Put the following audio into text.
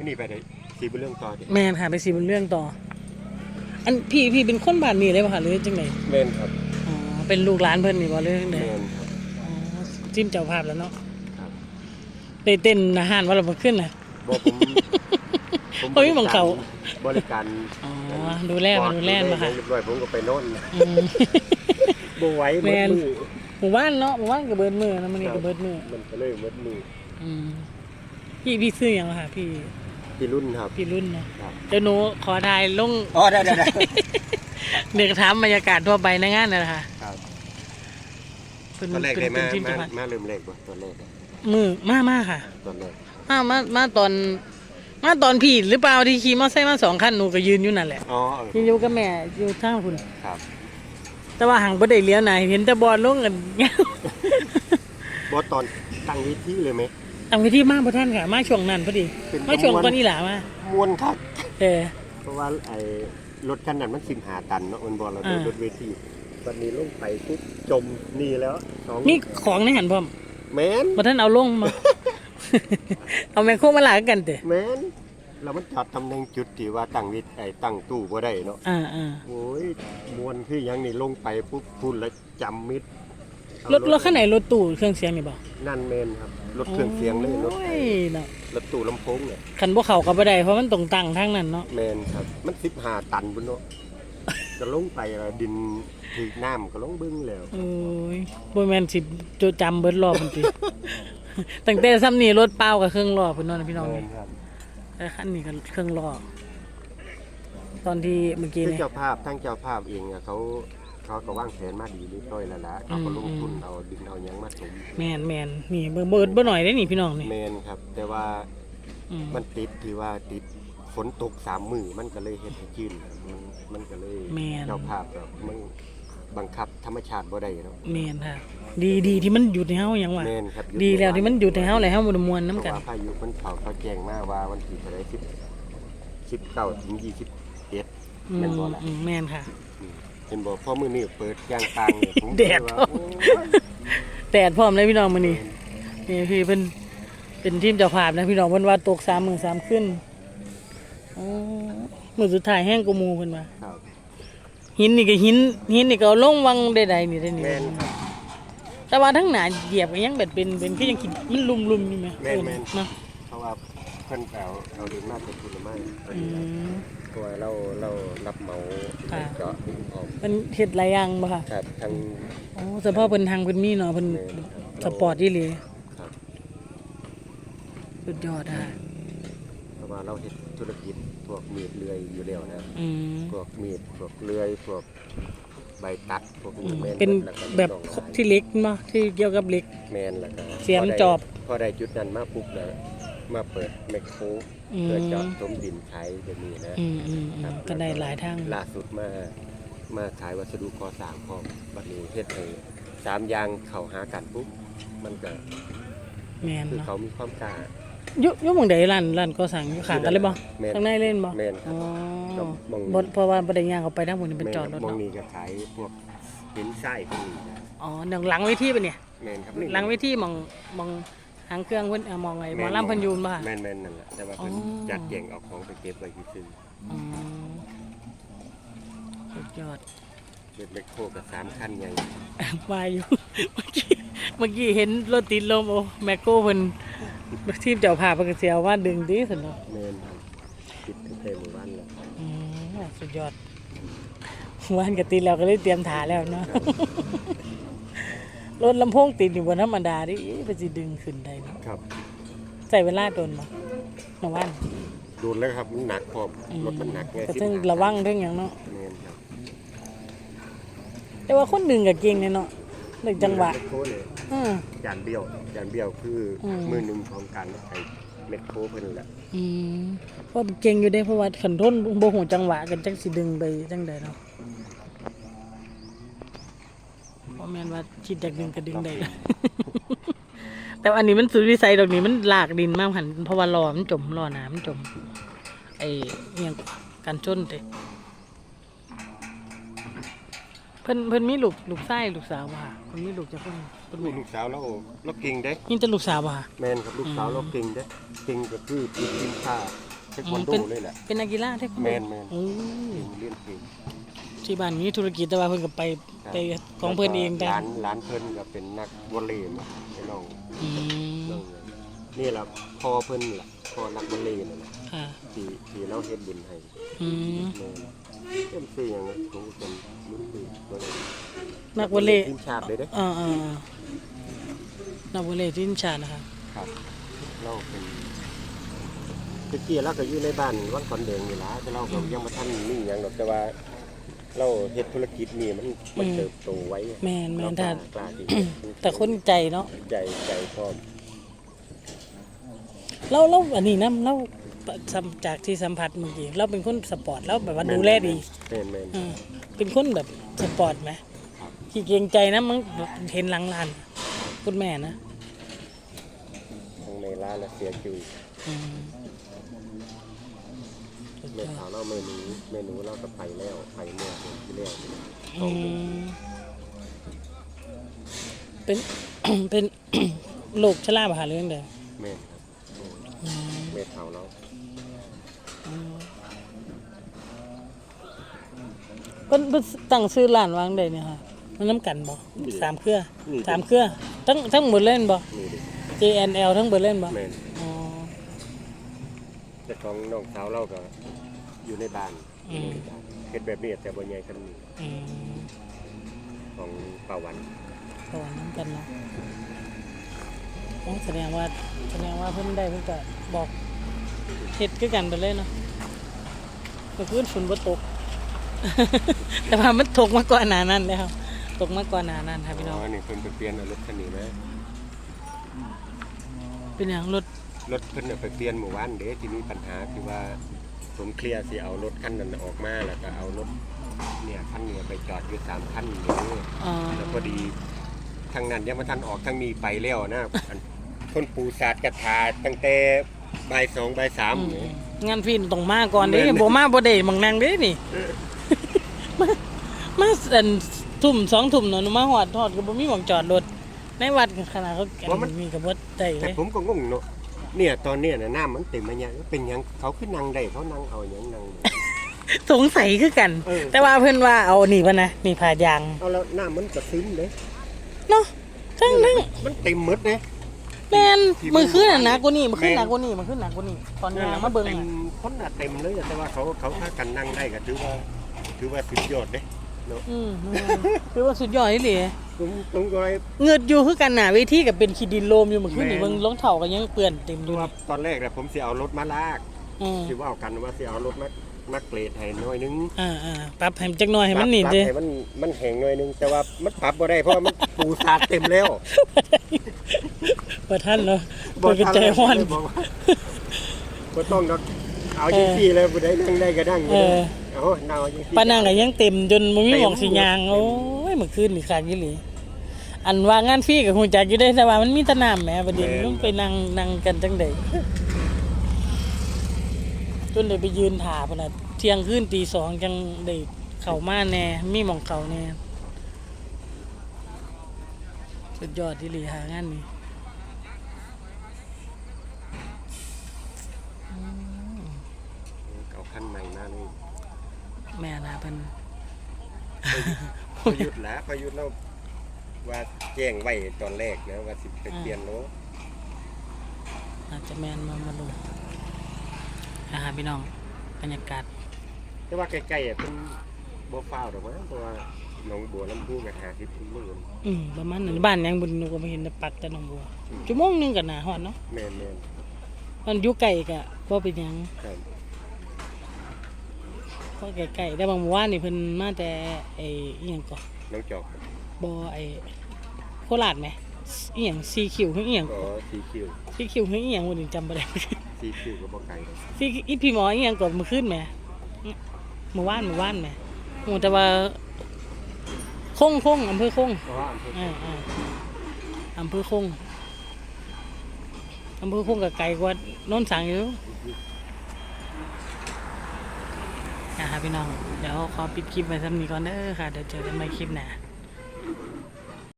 ไม่นี่ไปได้สีบุญเรื่องต่อดิแมนค่ะไปสีบนเรื่องต่อ อันพี่พี่เป็นคนบ้านนี้เลยป่ะคะหรือจังไงแมนครับอ๋อเป็นลูกหลานเพิ่นนี่บ่หรือจังแมไดนครับอ๋อจิ้มเจ้าภาพแล้วเนาะครับได้เต้นอาหารว่าเราบ่ขึ้นน่ะ บอกผมผมเฮ้ยหม่องเขา บริการอ๋อดูแลมาดูแลมาค่ะ เรียบร้อยผมก็ไปโน่นอืม บ่ไหวแม่มืดนมือหมู่บ้านเนาะหมู่บ้านก็เบิดมือนะมื้อนี้ก็เบิดมือมันก็เลยมืดมืออืมพี่พี่ซื้อหยังล่ะค่ะพี่ พี่รุ่นครับ พี่รุ่นเนาะครับ เดี๋ยวหนูขอถ่ายลงอ๋อได้ได้ได้ เด็กถามบรรยากาศทั่วไปในงานนั่นแหละค่ะครับเพิ่นตอนแรกเพิ่ได้นเป็มานทีมมาจังหวัดมาเริ่มแรกบ่ตอนแรกอะมือมามาค่ะ ตอนแรกมามามาตอน มาตอนพี่หรือเปล่าที่ขี่มอเตอร์ไซค์มาสองคันหนูก็ยืนอยู่นั่นแหละอ๋อยืนอยู่กับแม่อยู่ทางคุณ ครับแต่ว่าหังบ่ได้เลี้ยวไหนเห็นแต่บอลลงกันบ่ตอนตั้งวิธีเลยไหม ทำไปที่มาบ่ท่านค่ะ มาช่วงนั้นพอดี เป็นมาช่วงขบวนก่อนอีหลามาม่วนครับเออ เพราะว่าไอ้รถคันนั้นมันสิบหาตันเนาะมันบอลเราอ่า รถเวทีตอนนี้ลงไปปุ๊บจมนี่แล้วสองมีของในหันพร้อมแมนบ่ท่านเอาลงมา เอาแมคโครมาลากกันเตะแมนแล้วมันจัดตำแหน่งจุดที่ว่าตั้งวิทย์ไอ้ตั้งตู้บ่ได้เนาะอ่าอ่าโอ้ยมวนคือหยังนี่ลงไปปุ๊บพุ่นแล้วจำมิดเอา รถรถคันไหนรถตู้เครื่องเสียงนี่บ่นั่นแมนครับรถเครื่องเสียงเลยรถโอ้ยเนาะรถตู้ลำโพงเนี่ยคันบ่เข้าก็บ่ได้เพราะมันตรงตั้งทางนั้นเนาะแมนครับ มันสิบหาตันบุญเนาะจะลงไปแล้วดินถือน้ำก็ลงบึ้งแล้วโอ้ยบ่แม่นสิจดจำเบิดรอบพุ่นติตั้งแต่ซ้ำนี่รถเปล่ากับเครื่องล้อพุ่นเนาะพี่น้องแมนี่นครับแต่คันนี้ก็เครื่องล้อตอนที่เมื่อกี้คือนี่เจ้าภาพทั้งเจ้าภาพเองอะเขา เขาก็วางแผนมาดีเรียบร้อยแล้วล่ะเขาก็ลงทุนอืมเอาดินเอาหยังมาถมแม่นแม่นนี่เบิดเบิดบ่หน่อยได้นี่พี่น้องนี่แมนครับ แต่ว่าอืมมันติดที่ว่าติดฝนตกสามมือมันก็เลยเฮ็ดให้จืดมันมันก็เลยแม่นเจ้าภาพแบบมันบังคับธรรมชาติบ่ได้เนาะแม่นค่ะ ดีดีที่มันหยุดให้เฮาหยังวะแมนครับดีแล้วที่มันหยุดให้เฮาแล้วเฮาบ่ได้ม่วนเพนํราะกันว่าพายุมันเขาเขาแจ้งมาว่าวันที่เท่าไหร่สิบสิบเก้าถึงยี่สิบเอ็ดอืมแม่นบ่ล่ะ อืมแม่นค่ะ เห็นบอกพ่อมือนี่เปิดยางตางเนี่ยผมแดด ว่าพ่อโอ้ยแดดพร้อมเลยพี่น้องมื้อนี้นี่พี่เพิ่นเป็นทีมเจ้าภาพนะพี่น้องเพิ่นว่าตก3มื้อ3คืนอ๋อมื้อสุดท้ายแห้งกว่าหมู่เพิ่นว่าครับหินนี่ก็หินหินนี่ก็เอาลงวังใดๆนี่ได้นี่แม่นครับ แต่ว่าทั้งหนาเหยียบก็ยังแบบเป็นเป็นคือยังคิดมันลุ่มๆนี่ไหมแม่นแม่นเนาะเพราะว่าเพิ่นเอาเอาดินมาเป็นผลไม้พออืดีแล้วม เพราะว่าเราเรารับเหมาค่ะ เจาะดินออกมันเฮ็ดหลายอย่างบ่ค่ะครับทางอ๋อเฉพาะเพิ่นทางเพิ่นมีเนาะเพิ่นแม่นสปอร์ตอีหลีครับ สุดยอดอะเพราะว่าเราเฮ็ดธุรกิจพวกมีดเลื่อยอยู่แล้วนะอืมพวกมีดพวกเลื่อยพวกใบตัดพวกอืนี้มแม่นเป็นล้วก็แบบน้องที่เล็กเนาะที่เกี่ยวกับเหล็ก แม่นแล้วก็เสียมพได้จอบ พอได้จุดนั้นมาปุ๊บแล้ว มาเปิดแมคโครอืม เพื่อเจาะถมดินขายแบบนี้นะอืมอืมอืครัมบก็ได้หลายทาง ล่าสุดมามาขายวัสดุก่อสร้างพร้อมบัดนี้เฮ็ดให้สามอย่างเข้าหากันปุ๊บมันก็แม่นคือเนาะเขามีความกล้าอยู่อยู่หม่องใดร้านร้านก่อสร้างอยู่ข้างกันเลยบ่แม่นข้างในเล่นบ่แม่นอ๋อครับมอง บ่เพราะว่าบ่ได้ย่างเข้าไปทางบนนี่เป็นจอดรถมองเนาะนี่ก็ขายพวกหินทรายพวกนี้นะอ๋อหนังหลังเวทีปะเนี่ย แม่นครับหลังเวทีมองมอง หางเครื่องเพิ่นเอ่อมองไอ้หมอลำเพิ่นอยูนบ่ค่ะ แม่นแม่นนั่นแหละแต่ว่าเพิ่นอ๋อ จัดแยงเอาของไปเก็บไว้ซื่ออืมสุดยอดๆเป็นแมคโครกับสามคันใหญ่มาอยู่ เมื่อกี้เมื่อกี้เห็นรถติดลมโอ้แมคโครเพิ่นทีมเจ้าภาพเพิ่นก็สิเอาว่าดึงดีสุดเนาะ แม่นครับติดตั้งแต่หมู่บ้านแล้วอืมสุดยอดว่านก็ติดแล้วก็เลยเตรียมถาแล้วเนาะ รถลำโพงติดอยู่บนธรรมดาดิเพิ่นสิดึงขึ้นได้เนาะครับ ใส่เวลาโดนบ่เมื่อวานโดนแล้วครับมันหนักพร้อมอืมรถมันหนักไงก็ถึงระวังเรื่องหยังเนาะแม่นครับแต่ว่าคนดึงก็เก่งเนี่ยเนาะเรื่องจังหวะแมคโครเลยอืมจานเบี้ยวจานเบี้ยวคืออม มือหนึ่งของการใช้แมคโครเพิ่นแหละอืมเพราะเก่งอยู่ได้เพราะว่าขันทนบ่หูจังหวะกันจังสิดึงไปจังใดเนาะ แม่นว่าคิดอยากดึงก็ดึงได้ แต่ว่าอันนี้มันสุดวิสัยดอกนี้มันลากดินมากหันเพราะว่าล้อมันจมล้อน้ำมันจม ไอ้เอียงกันชนเด้เพิ่นเพิ่นมีลูกลูกชายลูกสาวบ่ค่ะเพิ่นมีลูกจักคนเพิ่นลูมีกสาวเราเราเก่งเด้นี่จะลูกสาวบ่ค่ะแม่นครับลูกสาวอืมเราเก่งเด้เก่งก็คือติดทีมชาติควันโดเป็นเลยแหละเป็นนักกีฬาเทควันโดแม่นแม่นโอ้ยเรียนเพลง ที่บ้านมีธุรกิจแต่ว่าเพิ่นก็ไปไปของเพิ่นเองแต่ร้านร้านเพิ่นก็เป็นนักวอลเลย์มาให้น้องอืมน้องนี่ล่ะพ่อเพิ่นล่ะพ่อนักวอลเลย์นั่นแหละค่ะที่ที่เราเฮ็ดบุญให้อืมแม่นเอ็มซีหยังผมเป็นรุ่นพี่วอลเลย์นักวอลเลย์ทีมชาติเลยเด้อ่าๆๆนักวอลเลย์ทีมชาตินะคะครับเราเป็นตะกี้เราก็อยู่ในบ้านวัดขอนแดงนี่ล่ะแต่เราก็ยังบ่ทันมีหยังดอกแต่ว่า เราเฮ็ดธุรกิจนี่มันมันเติบโตไว้แม่นแม่นเราถ้า กล้าที่แต่คนใจเนาะใจใจพร้อมเราเราอันนี้นะเราสัมจากที่สัมผัสเมื่อกี้เราเป็นคนสปอร์ตเราแบบว่าดูแลดีแม่นแม่นอ่าเป็นคนแบบสปอร์ตไหมครับขี้เกรงใจนะมันเห็นหลังลานคุณแม่นะทางในร้านแล้วเสียคิวอืมสุด แม่ยอสาวดเราเมนูเมนูเราก็ไปแล้วไปเมื่อเดือนที่แล้วอืมเป็น เป็นโรคชราบหาเรื่องเดียวแม่นครับโอ้ยแม่สาวเราเพิ่นเพิ่นตั้งชื่อร้านวางได้เนี่ยค่ะมันน้ำกันบ่สามเครือสามเครือทั้งทั้งหมดเล่นบ่นี่ดิ JNL ทั้งหมดเล่นบ่แม่นอ๋อ แต่ของน้องสาวเราก็อยู่ในบ้านอืม เฮ็ดแบบนี้แต่บ่ใหญ่คันนี้อืมของป้าวันก็ว่าน้ำกันเนาะโอ้แสดงว่าแสดงว่าเพิ่นได้เพิ่นก็บอกเฮ็ดคือกันไปเลยเนาะเมื่อคืนฝนบ่ตก แต่ว่ามันตกมาก่อนหน้านั้นแล้ว ตกมาก่อนหน้านั้นค่ะพี่น้องอ๋อนี่เพิ่นไปเปลี่ยนเอารถคันนี้ไหมเป็นหยังรถ รถเพิ่นน่ะไปเปลี่ยนหมู่บ้านเด้ที่มีปัญหาที่ว่าผมเคลียร์สิเอารถคันนั้นออกมาแล้วก็เอารถเนี่ยคันนี้ไปจอดอยู่สามคันนี่อ่าแล้วพอดีทางนั้นยังมาทันออกทางนี้ไปแล้วนะอันคนปูศาสตร์กระถาตั้งแต่บ่ายสองบ่ายสามอืมเนี่ยงานฟินต้องมาก่อนเด้แม่น บ่มาบ่ได้มังนางเด้นี่ มามาอันทุ่มสองทุ่มเนาะมาฮอดฮอดก็บ่มีหม่องจอดรถในวัดขนาดเขาอันมีก็บ่ได้เลแต่ยผมก็งงเนาะ เนี่ยตอนเนี้ยนะน้ำมันเต็มมาเนี่ยเป็นหยังเขาขึ้นนั่งได้เขานั่งเอาหยังนั่ง สงสัยคือกัน เออ แต่ว่าเพิ่นว่าเอานี่ป่ะนะนี่ผ่ายางเอาแล้วน้ำมันก็ซึมเลยเนาะทั้งทั้งมันเต็มหมดเลย แม่นที่มือขึ้นน่ะหนักกว่านี่มือขึ้นแม่นหนักกว่านี่มือขึ้นหนักกว่านี่ตอนยางมาเบิ่งเต็มอะคนน่ะเต็มเลยแต่ว่าเขาเขาถ้ากันนั่งได้ก็ถือว่าถือว่าสุดยอดเด้เนาะอืมแม่นคือว่าสุดยอดอีหลี ผมผมก็เลยเงือดอยู่คือกันน่ะเวทีก็เป็นขี้ดินโลมอยู่มือขึ้นนี่แม่นเบิ่งรองเท้าก็ยังเปื้อนเต็มอยู่ว่าตอนแรกเนี่ยผมสิเอารถมาลากอืมสิว่าเอากันว่าสิเอารถมามาเกรดให้หน่อยนึงอ่าอ่าปรับให้มันจักหน่อยให้มันนี่ปรับเด้ให้มันมันแห้งหน่อยนึงแต่ว่ามันปรับบ่ได้เพราะว่ามันปูสาดเต็มแล้วบ่ทันเนาะเพิ่นก็ใจฮ้อนเลยบอกว่าบ่ต้องดอกเอาจังซี่เลยผู้ใดนั่งได้ก็นั่งเออเอานั่งเอาจังซี่ป้านั่งก็ยังเต็มจนบ่มีเต็มหม่องสิยางโอ้ยเมื่อคืนนี่คักอีหลี อันว่างานฟรีก็ฮู้จักอยู่ได้แต่ว่ามันมีแต่น้ำแหมประเด็นต้องไปนั่งนั่งกันจังได๋จนได้ไปยืนถ่าพุ่นน่ะเที่ยงคืนตีสองจังได้เข้ามาแน่มีหม่องเข้าแน่สุดยอดอีหลีหางานนี้เอาคันใหม่มาเลยแม่นะเพิ่นประยุทธ์แล้วประยุทธ์เรา ว่าแจ้งไว้ตอนแรกนะว่าสิไปเปลี่ยนรถอาจจะแม่นมามาลงอาหารพี่น้องบรรยากาศแต่ว่าใกล้ๆอะเป็นบ่ฟ้าวดอกมั้งเพราะว่าหนองบัวลำพูก็50กิโลอืมประมาณนั้นบ้านยังบุญหนูก็บ่เห็นแต่ปักแต่หนองบัวชั่วโมงหนึงก็น่าฮอดเนาะแม่นมันอยู่ไกลก็บ่เป็นหยังๆครับเพราะใกล้ๆแต่บางหมู่บ้านนี่เพิ่นมาแต่ไอ้อีหยังก็น้องจอก บ่ไอ้โคราชแหมอีหยังซีคิวคืออีหยังก็สีคิวซีคิวคืออีหยังบ่ได้จำบ่ได้สีคิวก็บ่ไกลเลยซีอีพี่หมออีหยังก็มื้อคืนแหมหมู่บ้านหมู่บ้านแหมโอ้แต่ว่าคงคงอำเภอคงเพราะว่าอำเภออ่าอ่าอำเภอคงอำเภอคงกับไกลกว่าโน้นสังอยู่นะครับพี่น้อง เดี๋ยวขอปิดคลิปไว้สักนี้ก่อนเด้อค่ะ เดี๋ยวเจอกันใหม่คลิปหน้า